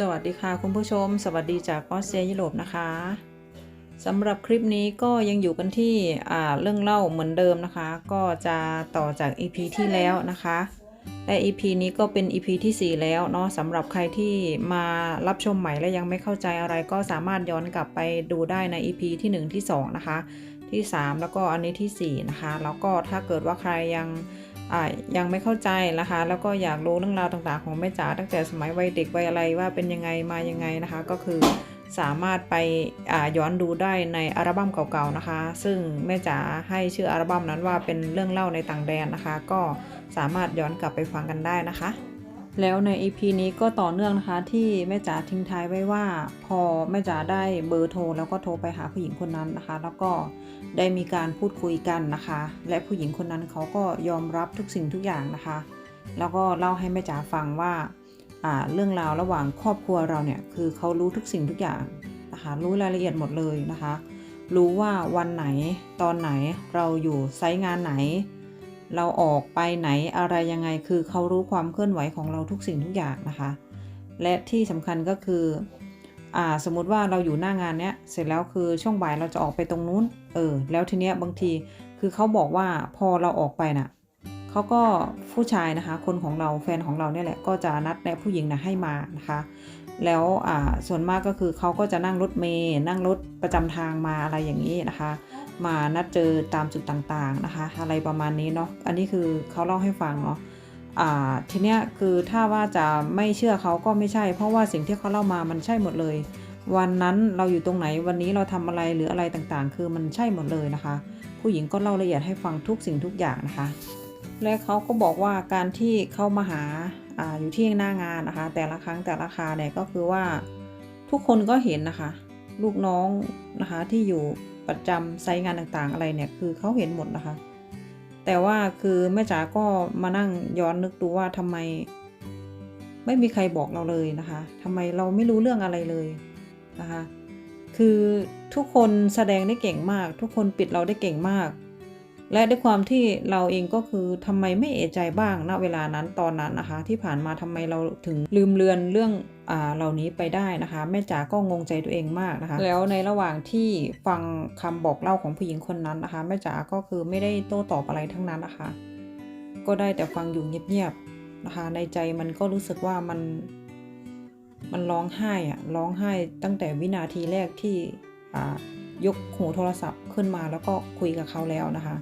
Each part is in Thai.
สวัสดีค่ะคุณผู้ชม สวัสดีจากออสเตรียยุโรปนะคะสำหรับคลิปนี้ก็ยังอยู่กันที่เรื่องเล่าเหมือนเดิมนะคะ ก็จะต่อจาก EP ที่แล้วนะคะและ EP นี้ก็เป็น EP ที่ 4 แล้วเนาะสำหรับใครที่มารับชมใหม่และยังไม่เข้าใจอะไร ก็สามารถย้อนกลับไปดูได้ใน EP ที่ 1 ที่ 2 นะคะ ที่ 3 แล้วก็อันนี้ที่ 4 นะคะ แล้วก็ถ้าเกิดว่าใครยัง ยังไม่เข้าใจนะคะ แล้วก็อยากรู้เรื่องราวต่างๆ ของแม่จ๋าตั้งแต่สมัยวัยเด็กวัยอะไรว่าเป็นยังไงมายังไงนะคะ ก็คือสามารถไปย้อนดูได้ในอัลบั้มเก่าๆนะคะ ซึ่งแม่จ๋าให้ชื่ออัลบั้มนั้นว่าเป็นเรื่องเล่าในต่างแดนนะคะ ก็สามารถย้อนกลับไปฟังกันได้นะคะ แล้วใน EP นี้ก็ต่อเนื่องนะคะที่แม่จ๋าทิ้งท้ายไว้ว่า พอแม่จ๋าได้เบอร์โทรแล้วก็โทรไปหาผู้หญิงคนนั้นนะคะ แล้วก็ได้มีการพูดคุยกันนะคะ และผู้หญิงคนนั้นเขาก็ยอมรับทุกสิ่งทุกอย่างนะคะ แล้วก็เล่าให้แม่จ๋าฟังว่าอ่าเรื่องราวระหว่างครอบครัวเราเนี่ยคือเขารู้ทุกสิ่งทุกอย่างนะคะรู้รายละเอียดหมดเลยนะคะ รู้ว่าวันไหนตอนไหนเราอยู่ไซต์งานไหน เราออกไปไหนอะไรยังไงคือเขารู้ความเคลื่อนไหวของเราทุกสิ่งทุกอย่างนะคะ และที่สำคัญก็คืออ่าสมมติว่าเราอยู่หน้างานเนี้ยเสร็จแล้วคือช่วงบ่ายเราจะออกไปตรงนู้นเออแล้วทีเนี้ยบางทีคือเขาบอกว่าพอเราออกไปน่ะเขาก็ผู้ชายนะคะ คนของเราแฟนของเราเนี่ยแหละก็จะนัดแนะผู้หญิงนะให้มานะคะ แล้วอ่าส่วนมากก็คือเขาก็จะนั่งรถเมย์นั่งรถประจำทางมาอะไรอย่างนี้นะคะ มานัดเจอตามจุดต่างๆนะคะ อะไรประมาณนี้เนาะอันนี้คือเขาเล่าให้ฟังเนาะอ่าทีเนี้ยคือถ้าว่าจะไม่เชื่อเขาก็ไม่ใช่ เพราะว่าสิ่งที่เขาเล่ามามันใช่หมดเลย วันนั้นเราอยู่ตรงไหนวันนี้เราทำอะไรหรืออะไรต่างๆ คือมันใช่หมดเลยนะคะ ผู้หญิงก็เล่าละเอียดให้ฟังทุกสิ่งทุกอย่างนะคะ และเขาก็บอกว่าการที่เขามาหาอ่าอยู่ที่หน้างานนะคะ แต่ละครั้งแต่ละคาเนี่ยก็คือว่าทุกคนก็เห็นนะคะ ลูกน้องนะคะที่อยู่ ประจำไซต์งานต่างๆ อะไรเนี่ยคือเขาเห็นหมดนะคะ แต่ว่าคือแม่จ๋าก็มานั่งย้อนนึกดูว่าทำไม ไม่มีใครบอกเราเลยนะคะทำไมเราไม่รู้เรื่องอะไรเลยนะคะ คือทุกคนแสดงได้เก่งมาก ทุกคนปิดเราได้เก่งมาก และด้วยความที่เราเองก็คือทำไมไม่เอะใจบ้างณเวลานั้นตอนนั้นนะคะ ที่ผ่านมาทำไมเราถึงลืมเลือนเรื่อง เหล่านี้ไปได้นะคะ แม่จ๋าก็งงใจตัวเองมากนะคะ แล้วในระหว่างที่ฟังคำบอกเล่าของผู้หญิงคนนั้นนะคะ แม่จ๋าก็คือไม่ได้โต้ตอบอะไรทั้งนั้นนะคะ ก็ได้แต่ฟังอยู่เงียบๆนะคะ ในใจมันก็รู้สึกว่ามันมันร้องไห้อะร้องไห้ตั้งแต่วินาทีแรกที่อ่ายกหูโทรศัพท์ขึ้นมาแล้วก็คุยกับเขาแล้วนะคะ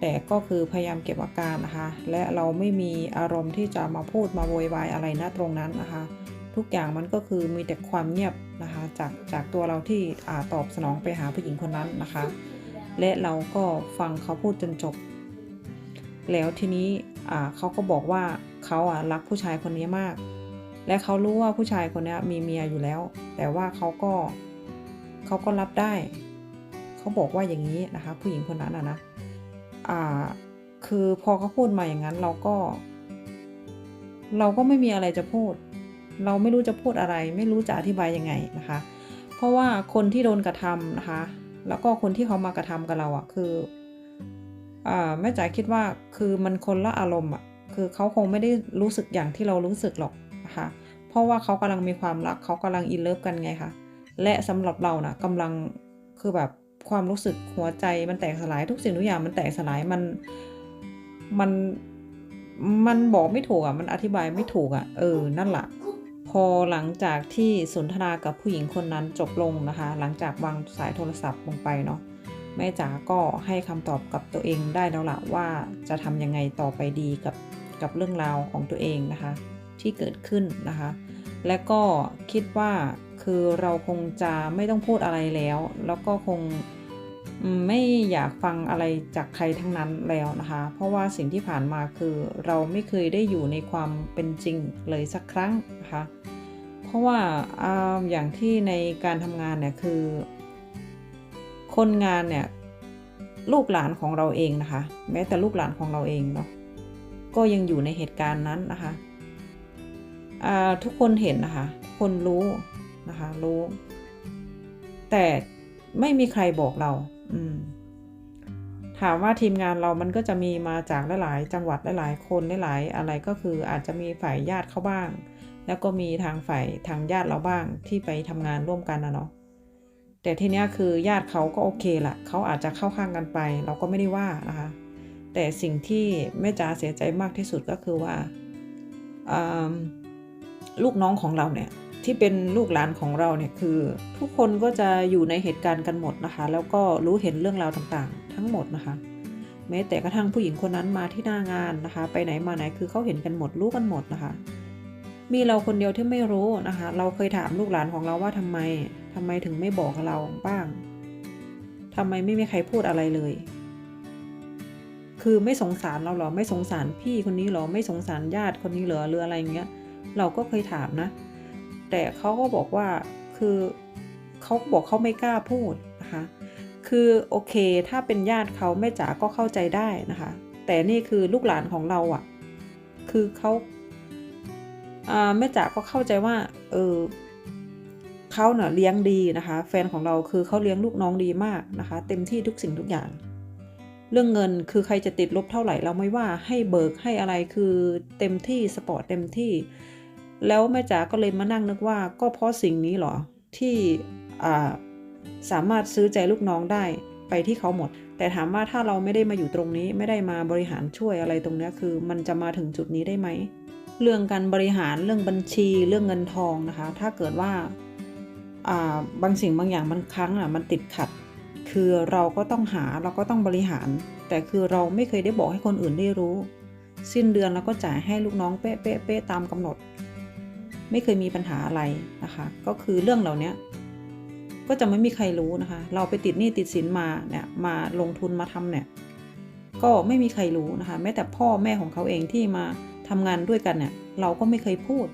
แต่ก็คือพยายามเก็บอาการนะคะ และเราไม่มีอารมณ์ที่จะมาพูดมาโวยวายอะไรนะตรงนั้นนะคะ ทุกอย่างมันก็คือมีแต่ความเงียบนะคะจากจากตัวเราที่อ่าตอบสนองไปหาผู้หญิงคนนั้นนะคะ และเราก็ฟังเขาพูดจนจบ แล้วทีนี้อ่าเขาก็บอกว่าเขาอะรักผู้ชายคนนี้มาก และเขารู้ว่าผู้ชายคนนี้มีเมียอยู่แล้ว แต่ว่าเขาก็เขาก็รับได้ เขาบอกว่าอย่างนี้นะคะ ผู้หญิงคนนั้นอะนะอ่าคือพอเขาพูดมาอย่างนั้นเราก็ เราก็ไม่มีอะไรจะพูด เราไม่รู้จะพูดอะไร ไม่รู้จะอธิบายยังไงนะคะ เพราะว่าคนที่โดนกระทำนะคะ แล้วก็คนที่เขามากระทำกับเราอะ่ะคืออ่าแม่จ๋าคิดว่าคือมันคนละอารมณ์อะ่ะคือเขาคงไม่ได้รู้สึกอย่างที่เรารู้สึกหรอกนะคะเพราะว่าเขากำลังมีความรักเขากำลังอินเลิฟกันไงคะและสำหรับเรานะ่ะกำลังคือแบบความรู้สึกหัวใจมันแตกสลายทุกสิ่งทุกอย่างมันแตกสลายมันมันมันบอกไม่ถูกอะมันอธิบายไม่ถูกอะเออนั่นแหละ พอหลังจากที่สนทนากับผู้หญิงคนนั้นจบลงนะคะ หลังจากวางสายโทรศัพท์ลงไปเนาะแม่จ๋าก็ให้คำตอบกับตัวเองได้แล้วละว่าจะทำยังไงต่อไปดีกับกับเรื่องราวของตัวเองนะคะ ที่เกิดขึ้นนะคะ และก็คิดว่าคือเราคงจะไม่ต้องพูดอะไรแล้ว แล้วก็คง ไม่อยากฟังอะไรจากใครทั้งนั้นแล้วนะคะ เพราะว่าสิ่งที่ผ่านมาคือเราไม่เคยได้อยู่ในความเป็นจริงเลยสักครั้งนะคะ เพราะว่าออย่างที่ในการทำงานเนี่ยคือ คนงานเนี่ยลูกหลานของเราเองนะคะ แม้แต่ลูกหลานของเราเองเนาะก็ยังอยู่ในเหตุการณ์นั้นนะคะทุกคนเห็นนะคะ คนรู้นะคะรู้ แต่ไม่มีใครบอกเรา อืมถามว่าทีมงานเรามันก็จะมีมาจากหลาย ๆ จังหวัดหลาย ๆ คนหลาย ๆ อะไรก็คืออาจจะมีฝ่ายญาติเขาบ้าง แล้วก็มีทางฝ่ายทางญาติเราบ้างที่ไปทำงานร่วมกันนะเนาะแต่ทีเนี้ยคือญาติเขาก็โอเคละเขาอาจจะเข้าข้างกันไป เราก็ไม่ได้ว่านะคะ แต่สิ่งที่แม่จ๋าเสียใจมากที่สุดก็คือว่าลูกน้องของเราเนี่ย ที่เป็นลูกหลานของเราเนี่ยคือ ทุกคนก็จะอยู่ในเหตุการณ์กันหมดนะคะ แล้วก็รู้เห็นเรื่องราวต่างๆ ทั้งหมดนะคะแม้แต่กระทั่งผู้หญิงคนนั้นมาที่หน้างานนะคะ ไปไหนมาไหนคือเขาเห็นกันหมดรู้กันหมดนะคะ มีเราคนเดียวที่ไม่รู้นะคะ เราเคยถามลูกหลานของเราว่าทำไมทำไมถึงไม่บอกเราบ้างทำไมไม่มีใครพูดอะไรเลย คือไม่สงสารเราหรอไม่สงสารพี่คนนี้หรอไม่สงสารญาติคนนี้เหรอหรืออะไรเงี้ย เราก็เคยถามนะ แต่เขาก็บอกว่าคือเขาบอกเขาไม่กล้าพูดนะคะคือโอเคถ้าเป็นญาติเขาแม่จ๋าก็เข้าใจได้นะคะ แต่นี่คือลูกหลานของเราอะ่ะ คือเขาแม่จ๋าก็เข้าใจว่าเออเขาเน่ะเลี้ยงดีนะคะ แฟนของเราคือเขาเลี้ยงลูกน้องดีมากนะคะ เต็มที่ทุกสิ่งทุกอย่าง เรื่องเงินคือใครจะติดลบเท่าไหร่เราไม่ว่าให้เบิกให้อะไรคือเต็มที่สปอร์ตเต็มที่ แล้วแม่จ๋าก็เลยมานั่งนึกว่าก็เพราะสิ่งนี้เหรอที่สามารถซื้อใจลูกน้องได้ไปที่เขาหมด แต่ถามว่าถ้าเราไม่ได้มาอยู่ตรงนี้ไม่ได้มาบริหารช่วยอะไรตรงนี้คือ มันจะมาถึงจุดนี้ได้ไหม เรื่องการบริหารเรื่องบัญชีเรื่องเงินทองนะคะ ถ้าเกิดว่าบางสิ่งบางอย่างมันครั้งอะมันติดขัด คือเราก็ต้องหาเราก็ต้องบริหาร แต่คือเราไม่เคยได้บอกให้คนอื่นได้รู้ สิ้นเดือนเราก็จ่ายให้ลูกน้องเป๊ะเป๊ะเป๊ะตามกำหนด ไม่เคยมีปัญหาอะไรนะคะ ก็คือเรื่องเหล่านี้ก็จะไม่มีใครรู้นะคะ เราไปติดหนี้ติดสินมาเนี่ยมาลงทุนมาทำเนี่ยก็ไม่มีใครรู้นะคะแม้แต่พ่อแม่ของเขาเองที่มาทำงานด้วยกันเนี่ยเราก็ไม่เคยพูด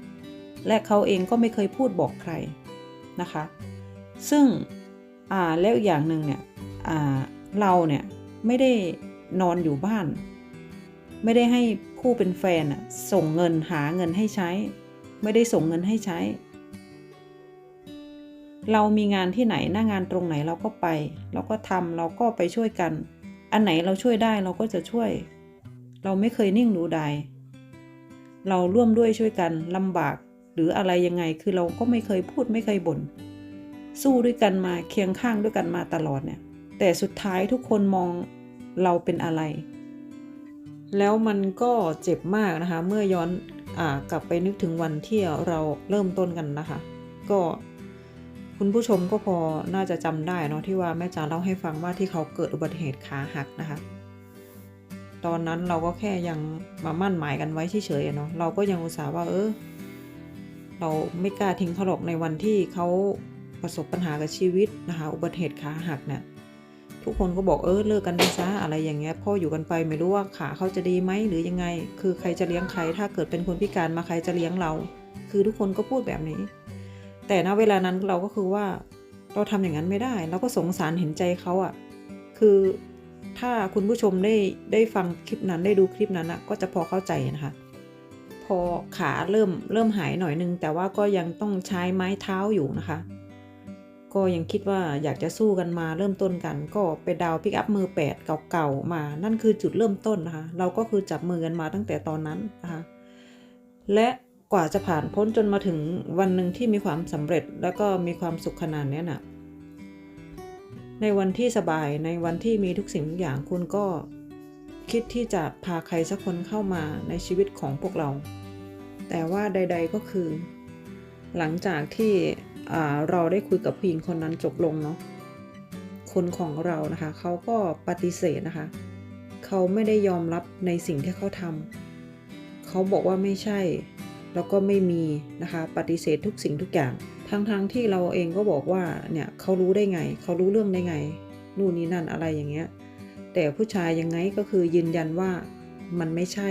และเขาเองก็ไม่เคยพูดบอกใครนะคะ ซึ่งอ่าแล้วอีกอย่างหนึ่งเนี่ยอ่าเราเนี่ยไม่ได้นอนอยู่บ้าน ไม่ได้ให้ผู้เป็นแฟนส่งเงินหาเงินให้ใช้ ไม่ได้ส่งเงินให้ใช้ เรามีงานที่ไหนหน้างานตรงไหนเราก็ไป เราก็ทำเราก็ไปช่วยกัน อันไหนเราช่วยได้เราก็จะช่วย เราไม่เคยนิ่งดูดายเราร่วมด้วยช่วยกันลำบากหรืออะไรยังไงคือเราก็ไม่เคยพูดไม่เคยบน่นสู้ด้วยกันมาเคียงข้างด้วยกันมาตลอดเนี่ย แต่สุดท้ายทุกคนมองเราเป็นอะไร แล้วมันก็เจ็บมากนะคะ เมื่อย้อน กลับไปนึกถึงวันที่เราเริ่มต้นกันนะคะ ก็คุณผู้ชมก็พอน่าจะจำได้เนาะที่ว่าแม่จ๋าเล่าให้ฟังว่าที่เขาเกิดอุบัติเหตุขาหักนะคะ ตอนนั้นเราก็แค่ยังมามั่นหมายกันไว้เฉยๆเนาะเราก็ยังอุตส่าห์ว่าเออเราไม่กล้าทิ้งเขาหรอกในวันที่เขาประสบปัญหากับชีวิตนะคะ อุบัติเหตุขาหักเนี่ย ทุกคนก็บอกเออเลิกกันไปซะอะไรอย่างเงี้ยพ่ออยู่กันไปไม่รู้ว่าขาเขาจะดีไหมหรือยังไง คือใครจะเลี้ยงใคร ถ้าเกิดเป็นคนพิการมาใครจะเลี้ยงเรา คือทุกคนก็พูดแบบนี้ แต่ณเวลานั้นเราก็คือว่าเราทำอย่างนั้นไม่ได้ เราก็สงสารเห็นใจเขาอะ่ะ คือถ้าคุณผู้ชมได้ได้ฟังคลิปนั้นได้ดูคลิปนั้นอะก็จะพอเข้าใจนะคะ พอขาเริ่มเริ่มหายหน่อยนึง แต่ว่าก็ยังต้องใช้ไม้เท้าอยู่นะคะ ก็ยังคิดว่าอยากจะสู้กันมาเริ่มต้นกัน ก็ไปดาวพิกอัพมือแปดเก่าๆมา นั่นคือจุดเริ่มต้นนะคะ เราก็คือจับมือกันมาตั้งแต่ตอนนั้นนะคะ และกว่าจะผ่านพ้นจนมาถึงวันหนึ่งที่มีความสำเร็จแล้วก็มีความสุขขนาดนี้นะในวันที่สบายในวันที่มีทุกสิ่งทุกอย่างคุณก็คิดที่จะพาใครสักคนเข้ามาในชีวิตของพวกเรา แต่ว่าใด ๆก็คือ หลังจากที่ เราได้คุยกับผู้หญิงคนนั้นจบลงเนาะคนของเรานะคะเขาก็ปฏิเสธนะคะเขาไม่ได้ยอมรับในสิ่งที่เขาทำเขาบอกว่าไม่ใช่ แล้วก็ไม่มีนะคะ ปฏิเสธทุกสิ่งทุกอย่าง ทั้งๆทที่เราเองก็บอกว่าเนี่ยเขารู้ได้ไง เขารู้เรื่องได้ไง นู่นนี่นั่นอะไรอย่างเงี้ยแต่ผู้ชายยังไงก็คือยืนยันว่ามันไม่ใช่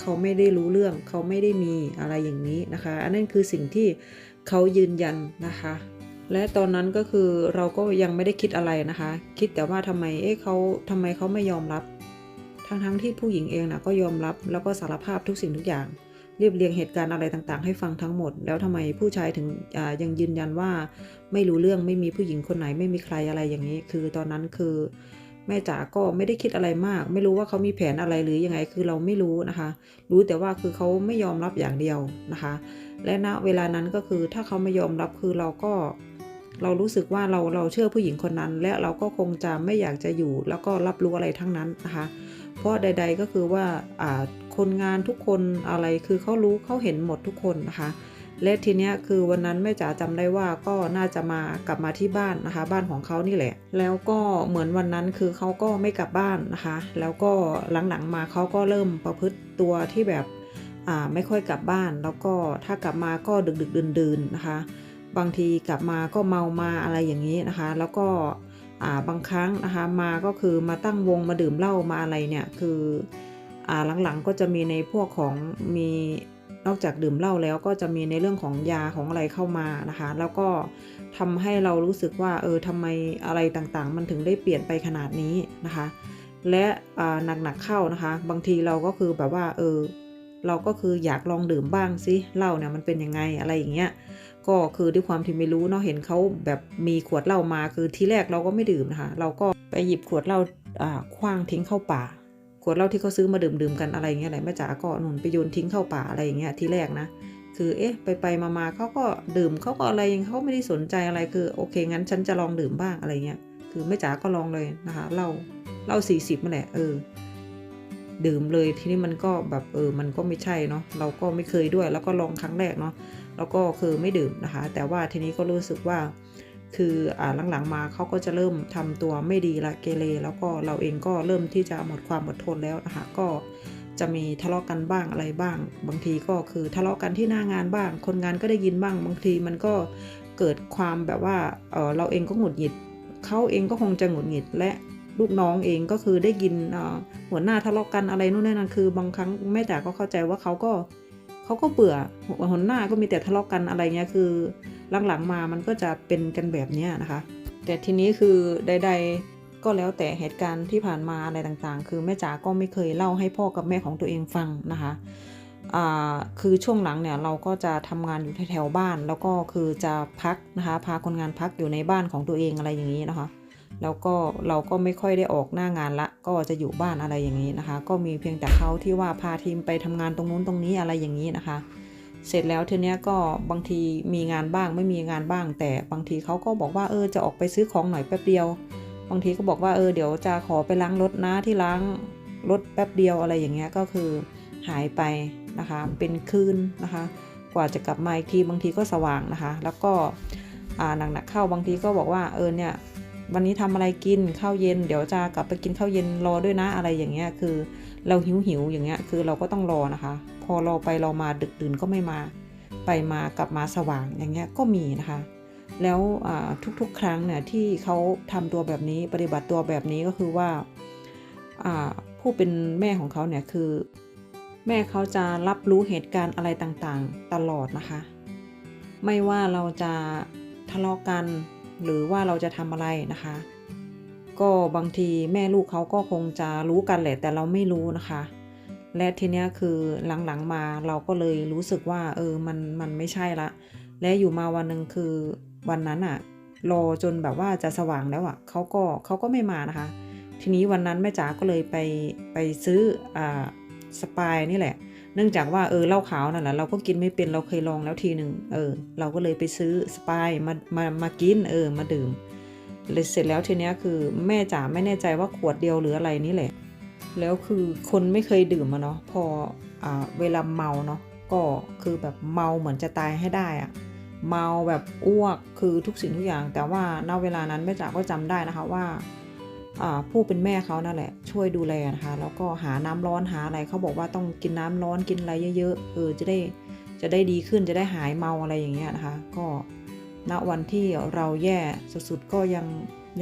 เขาไม่ได้รู้เรื่อง เขาไม่ได้มีอะไรอย่างนี้นะคะ อันนั้นคือสิ่งที่ เขายืนยันนะคะ และตอนนั้นก็คือเราก็ยังไม่ได้คิดอะไรนะคะ คิดแต่ว่าทำไมเอ๊ะเขาทำไมเขาไม่ยอมรับ ทั้งๆทที่ผู้หญิงเองนะก็ยอมรับแล้วก็สารภาพทุกสิ่งทุกอย่างเรียบเรียงเหตุการณ์อะไรต่างๆ ให้ฟังทั้งหมด แล้วทำไมผู้ชายถึงยังยืนยันว่าไม่รู้เรื่องไม่มีผู้หญิงคนไหนไม่มีใครอะไรอย่างนี้ คือตอนนั้นคือ แม่จ๋าก็ไม่ได้คิดอะไรมาก ไม่รู้ว่าเขามีแผนอะไรหรือยังไงคือเราไม่รู้นะคะ รู้แต่ว่าคือเขาไม่ยอมรับอย่างเดียวนะคะ และณเวลานั้นก็คือถ้าเขาไม่ยอมรับคือเราก็เรารู้สึกว่าเราเราเชื่อผู้หญิงคนนั้น และเราก็คงจะไม่อยากจะอยู่ แล้วก็รับรู้อะไรทั้งนั้นนะคะ เพราะใด ๆก็คือว่าอ่าคนงานทุกคนอะไรคือเขารู้เขาเห็นหมดทุกคนนะคะ และทีเนี้ยคือวันนั้นแม่จ๋าจำได้ว่าก็น่าจะมากลับมาที่บ้านนะคะ บ้านของเขานี่แหละ แล้วก็เหมือนวันนั้นคือเขาก็ไม่กลับบ้านนะคะ แล้วก็หลังๆมาเขาก็เริ่มประพฤติตัวที่แบบอ่าไม่ค่อยกลับบ้าน แล้วก็ถ้ากลับมาก็ดึกดึกดื่นดื่นๆนะคะ บางทีกลับมาก็เมามาอะไรอย่างนี้นะคะ แล้วก็อ่าบางครั้งนะคะมาก็คือมาตั้งวงมาดื่มเหล้ามาอะไรเนี่ยคืออ่าหลังๆก็จะมีในพวกของมี นอกจากดื่มเหล้าแล้วก็จะมีในเรื่องของยาของอะไรเข้ามานะคะ แล้วก็ทำให้เรารู้สึกว่าเออทำไมอะไรต่างๆ มันถึงได้เปลี่ยนไปขนาดนี้นะคะ และหนักๆเข้านะคะ บางทีเราก็คือแบบว่าเออเราก็คืออยากลองดื่มบ้างสิเหล้าเนี่ยมันเป็นยังไงอะไรอย่างเงี้ยก็คือด้วยความที่ไม่รู้เนาะเห็นเขาแบบมีขวดเหล้ามาคือทีแรกเราก็ไม่ดื่มนะคะ เราก็ไปหยิบขวดเหล้าอ่าคว้างทิ้งเข้าป่า ขวดเหล้าที่เขาซื้อมาดื่มดื่มๆกันอะไรเงี้ยแหละแม่จ๋าก็หนุนไปโยนทิ้งเข้าป่าอะไรอย่างเงี้ยทีแรกนะ คือเอ๊ะไปไปมามาเขาก็ดื่มเขาก็อะไรยังเขาไม่ได้สนใจอะไรคือโอเคงั้นฉันจะลองดื่มบ้างอะไรเงี้ยคือแม่จ๋าก็ลองเลยนะคะเหล้าเหล้าสี่สิบมาแหละเออดื่มเลยทีนี้มันก็แบบเออมันก็ไม่ใช่เนาะเราก็ไม่เคยด้วย แล้วก็ลองครั้งแรกเนาะแล้วก็คือไม่ดื่มนะคะ แต่ว่าทีนี้ก็รู้สึกว่า คืออ่าหลังๆมาเขาก็จะเริ่มทำตัวไม่ดีละเกเรแล้วก็เราเองก็เริ่มที่จะหมดความอดทนแล้วนะคะก็จะมีทะเลาะกันบ้างอะไรบ้าง บางทีก็คือทะเลาะกันที่หน้างานบ้าง คนงานก็ได้ยินบ้าง บางทีมันก็เกิดความแบบว่าเออเราเองก็หงุดหงิดเขาเองก็คงจะหงุดหงิดและลูกน้องเองก็คือได้ยินหัวหน้าทะเลาะกันอะไรนู่นนี่นั่นคือบางครั้งแม่จ๋าก็เข้าใจว่าเขาก็เขาก็เบื่อหัวหน้าก็มีแต่ทะเลาะกันอะไรเงี้ยคือ หลังๆมามันก็จะเป็นกันแบบนี้นะคะ แต่ทีนี้คือใด ๆ ก็แล้วแต่เหตุการณ์ที่ผ่านมาอะไรต่างๆ คือแม่จ๋าก็ไม่เคยเล่าให้พ่อกับแม่ของตัวเองฟังนะคะคือช่วงหลังเนี่ยเราก็จะทำงานอยู่แถวๆบ้าน แล้วก็คือจะพักนะคะพาคนงานพักอยู่ในบ้านของตัวเองอะไรอย่างนี้นะคะแล้วก็เราก็ไม่ค่อยได้ออกหน้างานละ ก็จะอยู่บ้านอะไรอย่างนี้นะคะ ก็มีเพียงแต่เขาที่ว่าพาทีมไปทำงานตรงนู้นตรงนี้อะไรอย่างนี้นะคะ เสร็จแล้วทีเนี้ยก็บางทีมีงานบ้างไม่มีงานบ้าง แต่บางทีเขาก็บอกว่าเออจะออกไปซื้อของหน่อยแป๊บเดียว บางทีก็บอกว่าเออเดี๋ยวจะขอไปล้างรถนะที่ล้างรถแป๊บเดียวอะไรอย่างเงี้ยก็คือหายไปนะคะเป็นคืนนะคะ กว่าจะกลับมาอีกทีบางทีก็สว่างนะคะ แล้วก็อ่าหนักๆเข้าบางทีก็บอกว่าเออเนี่ยวันนี้ทำอะไรกินข้าวเย็น เดี๋ยวจะกลับไปกินข้าวเย็นรอด้วยนะอะไรอย่างเงี้ยคือเราหิวหิวอย่างเงี้ยคือเราก็ต้องรอนะคะ พอเรอไปเรอมาดึกดื่นก็ไม่มา ไปมากลับมาสว่างอย่างเงี้ยก็มีนะคะ แล้วทุกๆ ครั้งเนี่ยที่เขาทำตัวแบบนี้ปฏิบัติตัวแบบนี้ก็คือว่าอ่าผู้เป็นแม่ของเขาเนี่ยคือ แม่เขาจะรับรู้เหตุการณ์อะไรต่างๆ ตลอดนะคะ ไม่ว่าเราจะทะเลาะกันหรือว่าเราจะทำอะไรนะคะ ก็บางทีแม่ลูกเขาก็คงจะรู้กันแหละแต่เราไม่รู้นะคะ และทีเนี้ยคือหลังๆมาเราก็เลยรู้สึกว่า เออมันมันไม่ใช่ละ และอยู่มาวันหนึ่งคือวันนั้นอะรอจนแบบว่าจะสว่างแล้วอะเขาก็เขาก็ไม่มานะคะ ทีนี้วันนั้นแม่จ๋าก็เลยไปไปซื้ออ่าสปายนี่แหละ เนื่องจากว่าเออเหล้าขาวนั่นแหละเราก็กินไม่เป็นเราเคยลองแล้วทีหนึ่งเออ เราก็เลยไปซื้อสปายมามามากินเออมาดื่มเลยเสร็จแล้วทีเนี้ยคือแม่จ๋าไม่แน่ใจว่าขวดเดียวหรืออะไรนี่แหละ แล้วคือคนไม่เคยดื่มอะเนาะพออเวลาเมาเนาะก็คือแบบเมาเหมือนจะตายให้ได้อะเมาแบบอ้วกคือทุกสิ่งทุกอย่าง แต่ว่าณเวลานั้นแม่จ๋าก็จำได้นะคะว่าผู้เป็นแม่เขานั่นแหละ ช่วยดูแลนะคะแล้วก็หาน้ำร้อนหาอะไรเขาบอกว่าต้องกินน้ำร้อนกินอะไรเยอะๆเออจะได้จะได้ดีขึ้นจะได้หายเมาอะไรอย่างเงี้ยนะคะ ก็ณวันที่เราแย่สุดๆก็ยัง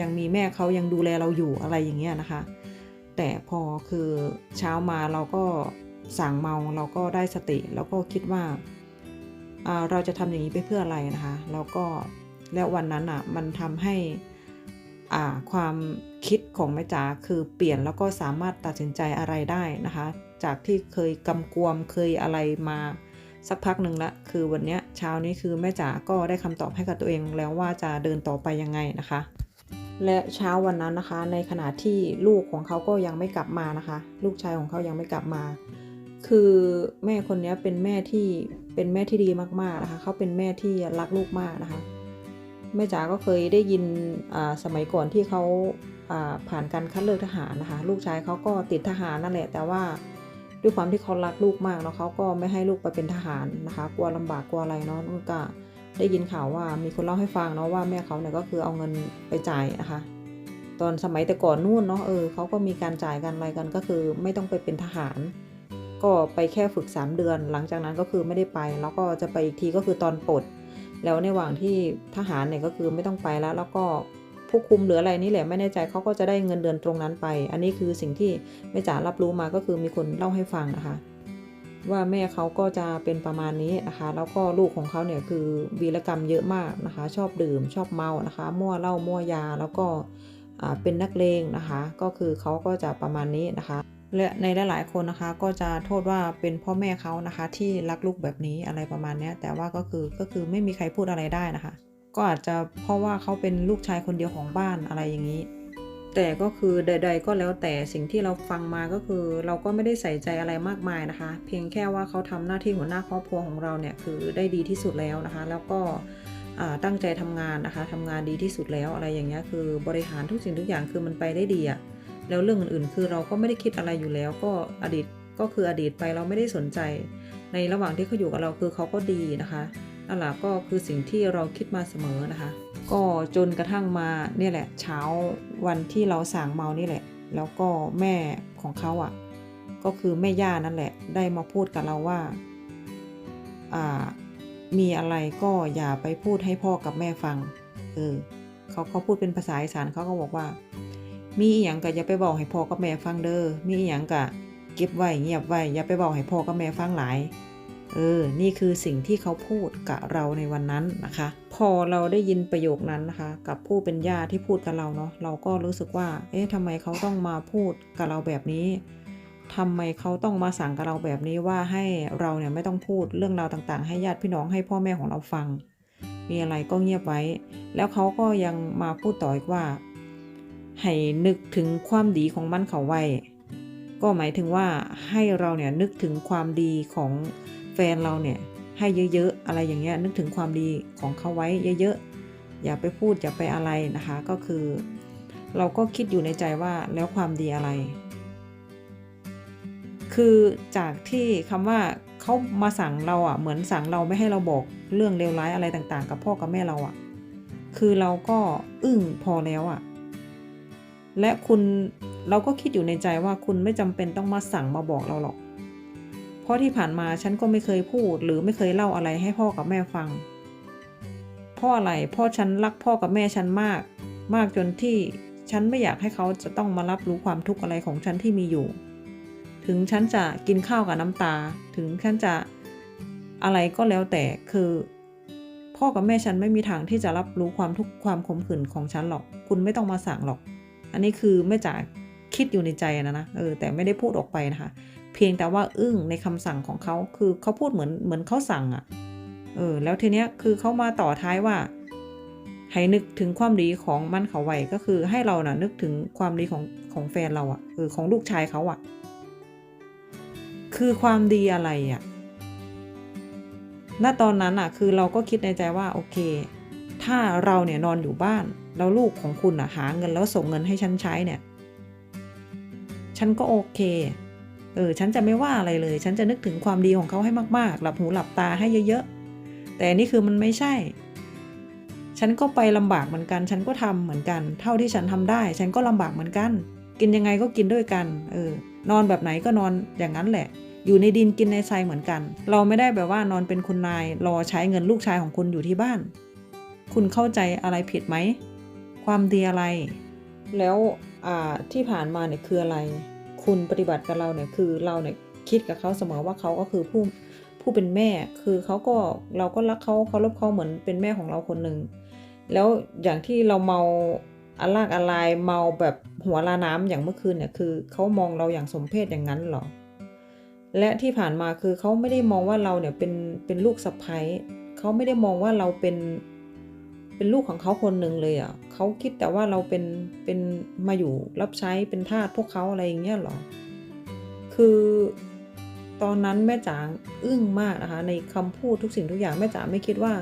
ยังมีแม่เขายังดูแลเราอยู่อะไรอย่างเงี้ยนะคะ แต่พอคือเช้ามาเราก็สั่งเมาเราก็ได้สติแล้วก็คิดว่าเราจะทำอย่างนี้ไปเพื่ออะไรนะคะแล้วก็แล้ววันนั้นอะมันทำให้ความคิดของแม่จ๋าคือเปลี่ยนแล้วก็สามารถตัดสินใจอะไรได้นะคะ จากที่เคยกำกวมเคยอะไรมาสักพักหนึ่งละคือวันนี้เช้านี้คือแม่จ๋าก็ได้คำตอบให้กับตัวเองแล้วว่าจะเดินต่อไปยังไงนะคะ และเช้าวันนั้นนะคะ ในขณะที่ลูกของเขาก็ยังไม่กลับมานะคะ ลูกชายของเขายังไม่กลับมา คือแม่คนนี้เป็นแม่ที่เป็นแม่ที่ดีมากๆนะคะ เขาเป็นแม่ที่รักลูกมากนะคะ แม่จ๋าก็เคยได้ยินสมัยก่อนที่เขาผ่านการคัดเลือกทหารนะคะ ลูกชายเขาก็ติดทหารนั่นแหละ แต่ว่าด้วยความที่เขารักลูกมากเนาะเขาก็ไม่ให้ลูกไปเป็นทหารนะคะ กลัวลำบากกลัวอะไรเนาะนุ่นก็ ได้ยินข่าวว่ามีคนเล่าให้ฟังเนาะว่าแม่เขาเนี่ยก็คือเอาเงินไปจ่ายนะคะ ตอนสมัยแต่ก่อนนู่นเนาะเออเขาก็มีการจ่ายกันอะไรกันก็คือไม่ต้องไปเป็นทหาร ก็ไปแค่ฝึก 3 เดือน หลังจากนั้นก็คือไม่ได้ไป แล้วก็จะไปอีกทีก็คือตอนปลดแล้วในระหว่างที่ทหารเนี่ยก็คือไม่ต้องไปแล้ว แล้วก็ผู้คุมหรืออะไรนี่แหละไม่แน่ใจเขาก็จะได้เงินเดือนตรงนั้นไป อันนี้คือสิ่งที่แม่จ๋ารับรู้มาก็คือมีคนเล่าให้ฟังนะคะ ว่าแม่เขาก็จะเป็นประมาณนี้นะคะ แล้วก็ลูกของเขาเนี่ยคือวีรกรรมเยอะมากนะคะ ชอบดื่มชอบเมานะคะมั่วเหล้ามั่วยาแล้วก็เป็นนักเลงนะคะ ก็คือเขาก็จะประมาณนี้นะคะและในหลายๆคนนะคะก็จะโทษว่าเป็นพ่อแม่เขานะคะ ที่รักลูกแบบนี้อะไรประมาณนี้แต่ว่าก็คือก็คือไม่มีใครพูดอะไรได้นะคะ ก็อาจจะเพราะว่าเขาเป็นลูกชายคนเดียวของบ้านอะไรอย่างนี้ แต่ก็คือใด ๆ ก็แล้วแต่สิ่งที่เราฟังมาก็คือ เราก็ไม่ได้ใส่ใจอะไรมากมายนะคะ เพียงแค่ว่าเขาทำหน้าที่หัวหน้าครอบครัวของเราเนี่ยคือได้ดีที่สุดแล้วนะคะ แล้วก็ตั้งใจทำงานนะคะทำงานดีที่สุดแล้วอะไรอย่างเงี้ยคือบริหารทุกสิ่งทุกอย่างคือมันไปได้ดีอะแล้วเรื่องอื่นๆ คือเราก็ไม่ได้คิดอะไรอยู่แล้ว ก็อดีตก็คืออดีตไปเราไม่ได้สนใจ ในระหว่างที่เขาอยู่กับเราคือเขาก็ดีนะคะนั่นแหละก็คือสิ่งที่เราคิดมาเสมอนะคะ ก็จนกระทั่งมาเนี่ยแหละ เช้าวันที่เราสั่งเมานี่แหละ แล้วก็แม่ของเขาอะ ก็คือแม่ย่านั่นแหละ ได้มาพูดกับเราว่าอ่า มีอะไรก็อย่าไปพูดให้พ่อกับแม่ฟัง เออเขาเขาพูดเป็นภาษาอีสานเขาก็บอกว่า มีอหย่างก็อย่าไปบอกให้พ่อกับแม่ฟังเด้อมีอหย่างก็เก็บไว้เงียบไว้อย่าไปบอกให้พ่อกับแม่ฟังหลาย เออ นี่คือสิ่งที่เขาพูดกับเราในวันนั้นนะคะ พอเราได้ยินประโยคนั้นนะคะ กับผู้เป็นญาติที่พูดกับเราเนาะ เราก็รู้สึกว่า เอ๊ะทำไมเขาต้องมาพูดกับเราแบบนี้ทำไมเขาต้องมาสั่งกับเราแบบนี้ว่าให้เราเนี่ยไม่ต้องพูดเรื่องราวต่างๆ ให้ญาติพี่น้องให้พ่อแม่ของเราฟัง มีอะไรก็เงียบไว้ แล้วเขาก็ยังมาพูดต่ออีกว่า ให้นึกถึงความดีของมันเขาไว้ ก็หมายถึงว่าให้เราเนี่ยนึกถึงความดีของ แฟนเราเนี่ยให้เยอะๆ อะไรอย่างเงี้ยนึกถึงความดีของเขาไว้เยอะๆ อย่าไปพูดอย่าไปอะไรนะคะ ก็คือ เราก็คิดอยู่ในใจว่าแล้วความดีอะไร คือจากที่คำว่าเขามาสั่งเราอะเหมือนสั่งเราไม่ให้เราบอกเรื่องเลวร้ายอะไรต่างๆ กับพ่อกับแม่เราอะ คือเราก็อึ้งพอแล้วอะ และคุณเราก็คิดอยู่ในใจว่าคุณไม่จำเป็นต้องมาสั่งมาบอกเราหรอก เพราะที่ผ่านมาฉันก็ไม่เคยพูด หรือไม่เคยเล่าอะไรให้พ่อกับแม่ฟัง เพราะอะไรพราะฉันรักพ่อกับแม่ฉันมาก มากจนที่ฉันไม่อยากให้เขาจะต้องมารับรู้ความทุกข์อะไรของฉันที่มีอยู่ ถึงฉันจะกินข้าวกับน้ำตา ถึงฉันจะอะไรก็แล้วแต่คือ พ่อกับแม่ฉันไม่มีทางที่จะรับรู้ความทุกข์ความขมขื่นของฉันหรอก คุณไม่ต้องมาสั่งหรอก อันนี้คือแม่จ๋าคิดอยู่ในใจนะนะเออแต่ไม่ได้พูดออกไปนะคะ เพียงแต่ว่าอึ้งในคำสั่งของเขาคือเขาพูดเหมือนเหมือนเขาสั่งอะ่ะเออแล้วทีเนี้ยคือเขามาต่อท้ายว่า ให้นึกถึงความดีของมันเขาไว้ก็คือให้เรานะ่ะนึกถึงความดีของของแฟนเราอะ่ะเออของลูกชายเขาอะ่ะ คือความดีอะไรอะ่ะณตอนนั้นอะคือเราก็คิดในใจว่าโอเค ถ้าเราเนี่ยนอนอยู่บ้านแล้วลูกของคุณอะหาเงินแล้วส่งเงินให้ฉันใช้เนี่ย ฉันก็โอเค เออฉันจะไม่ว่าอะไรเลย ฉันจะนึกถึงความดีของเขาให้มากๆ หลับหูหลับตาให้เยอะๆ แต่นี่คือมันไม่ใช่ ฉันก็ไปลำบากเหมือนกัน ฉันก็ทำเหมือนกัน เท่าที่ฉันทำได้ ฉันก็ลำบากเหมือนกัน กินยังไงก็กินด้วยกัน เออ นอนแบบไหนก็นอนอย่างนั้นแหละ อยู่ในดินกินในทรายเหมือนกัน เราไม่ได้แบบว่านอนเป็นคุณนาย รอใช้เงินลูกชายของคุณอยู่ที่บ้าน คุณเข้าใจอะไรผิดไหม ความดีอะไร แล้วอ่าที่ผ่านมาเนี่ยคืออะไร คุณปฏิบัติกับเราเนี่ยคือเราเนี่ยคิดกับเขาเสมอว่าเขาก็คือผู้ผู้เป็นแม่ คือเขาก็เราก็รักเขาเคารพเขาเหมือนเป็นแม่ของเราคนหนึ่งแล้วอย่างที่เราเมาอาลากอาลายเมาแบบหัวลาน้ำอย่างเมื่อคืนเนี่ยคือเขามองเราอย่างสมเพศอย่างนั้นเหรอ และที่ผ่านมาคือเขาไม่ได้มองว่าเราเนี่ยเป็นเป็นลูกสะใภ้เขาไม่ได้มองว่าเราเป็น เป็นลูกของเขาคนหนึ่งเลยอะเขาคิดแต่ว่าเราเป็นเป็นมาอยู่รับใช้เป็นทาสพวกเขาอะไรอย่างเงี้ยหรอ คือตอนนั้นแม่จ๋าอึ้งมากนะคะ ในคำพูดทุกสิ่งทุกอย่างแม่จ๋าไม่คิดว่า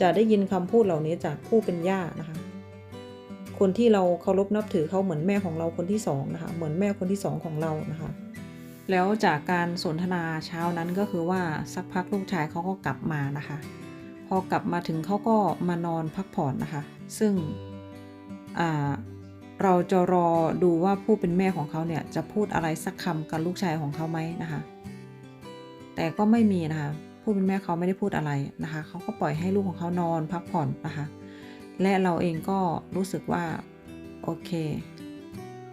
จะได้ยินคำพูดเหล่านี้จากผู้เป็นย่านะคะ คนที่เราเคารพนับถือเขาเหมือนแม่ของเราคนที่สองนะคะ เหมือนแม่คนที่สองของเรานะคะ แล้วจากการสนทนาเช้านั้นก็คือว่าสักพักลูกชายเขาก็กลับมานะคะ อกลับมาถึงเขาก็มานอนพักผ่อนนะคะ ซึ่งเราจะรอดูว่าผู้เป็นแม่ของเขาเนี่ยจะพูดอะไรสักคำกับลูกชายของเขาไหมนะคะ แต่ก็ไม่มีนะคะผู้เป็นแม่เขาไม่ได้พูดอะไรนะคะเขาก็ปล่อยให้ลูกของเขานอนพักผ่อนนะคะ และเราเองก็รู้สึกว่าโอเค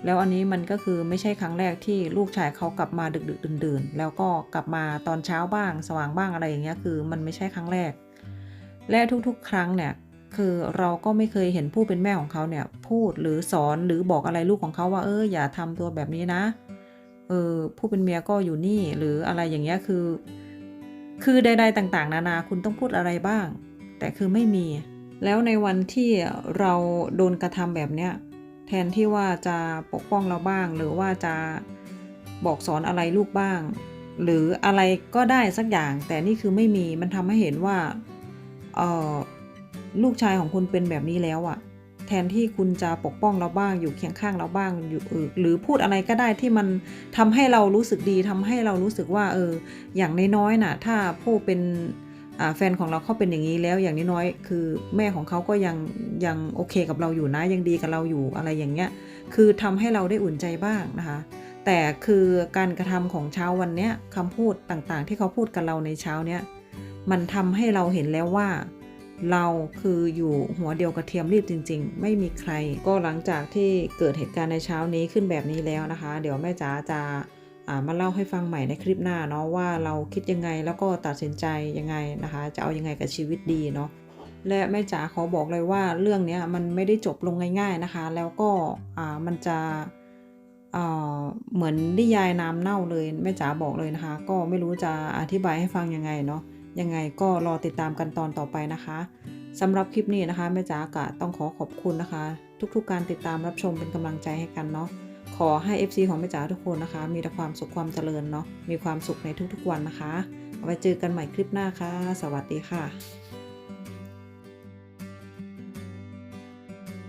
แล้วอันนี้มันก็คือไม่ใช่ครั้งแรกที่ลูกชายเขากลับมาดึกดื่นดื่นๆ แล้วก็กลับมาตอนเช้าบ้าง สว่างบ้างอะไรอย่างเงี้ยคือ มันไม่ใช่ครั้งแรก และทุกๆ ครั้งเนี่ยคือเราก็ไม่เคยเห็นผู้เป็นแม่ของเขาเนี่ยพูดหรือสอนหรือบอกอะไรลูกของเขาว่า เอออย่าทำตัวแบบนี้นะเออผู้เป็นเมียก็อยู่นี่หรืออะไรอย่างเงี้ยคือ คือใดๆต่างๆ นานาคุณต้องพูดอะไรบ้าง แต่คือไม่มี แล้วในวันที่เราโดนกระทำแบบเนี้ยแทนที่ว่าจะปกป้องเราบ้าง หรือว่าจะบอกสอนอะไรลูกบ้าง หรืออะไรก็ได้สักอย่าง แต่นี่คือไม่มีมันทำให้เห็นว่า ลูกชายของคุณเป็นแบบนี้แล้วอะแทนที่คุณจะปกป้องเราบ้าง อยู่เคียงข้างเราบ้างอยู่หรือพูดอะไรก็ได้ที่มันทำให้เรารู้สึกดีทำให้เรารู้สึกว่าเอออย่างน้อยๆน่ะ ถ้าผู้เป็นแฟนของเราเขาเป็นอย่างนี้แล้วอย่างน้อยๆคือแม่ของเขาก็ยังยังโอเคกับเราอยู่นะยังดีกับเราอยู่อะไรอย่างเงี้ยคือทำให้เราได้อุ่นใจบ้างนะคะ แต่คือการกระทำของเช้าวันเนี้ยคำพูดต่างๆ ที่เขาพูดกับเราในเช้าเนี้ย มันทำให้เราเห็นแล้วว่า เราคืออยู่หัวเดียวกระเทียมรีบจริง ๆ ไม่มีใคร ก็หลังจากที่เกิดเหตุการณ์ในเช้านี้ขึ้นแบบนี้แล้วนะคะ เดี๋ยวแม่จ๋าจะามาเล่าให้ฟังใหม่ในคลิปหน้าเนาะว่าเราคิดยังไงแล้วก็ตัดสินใจยังไงนะคะ จะเอายังไงกับชีวิตดีเนาะและแม่จ๋าขอบอกเลยว่าเรื่องนี้มันไม่ได้จบลงง่าย ๆนะคะ แล้วก็มันจะเอ่อเหมือนนิยายน้ำเน่าเลยแม่จ๋าบอกเลยนะคะ ก็ไม่รู้จะอธิบายให้ฟังยังไงเนาะ ยังไงก็รอติดตามกันตอนต่อไปนะคะสำหรับคลิปนี้นะคะแม่จ๋ากะต้องขอขอบคุณนะคะ ทุกๆการติดตามรับชมเป็นกำลังใจให้กันเนาะขอให้ FC ของแม่จ๋าทุกคนนะคะ มีแต่ความสุขความเจริญเนาะมีความสุขในทุกๆวันนะคะ เอาไว้เจอกันใหม่คลิปหน้าค่ะ สวัสดีค่ะ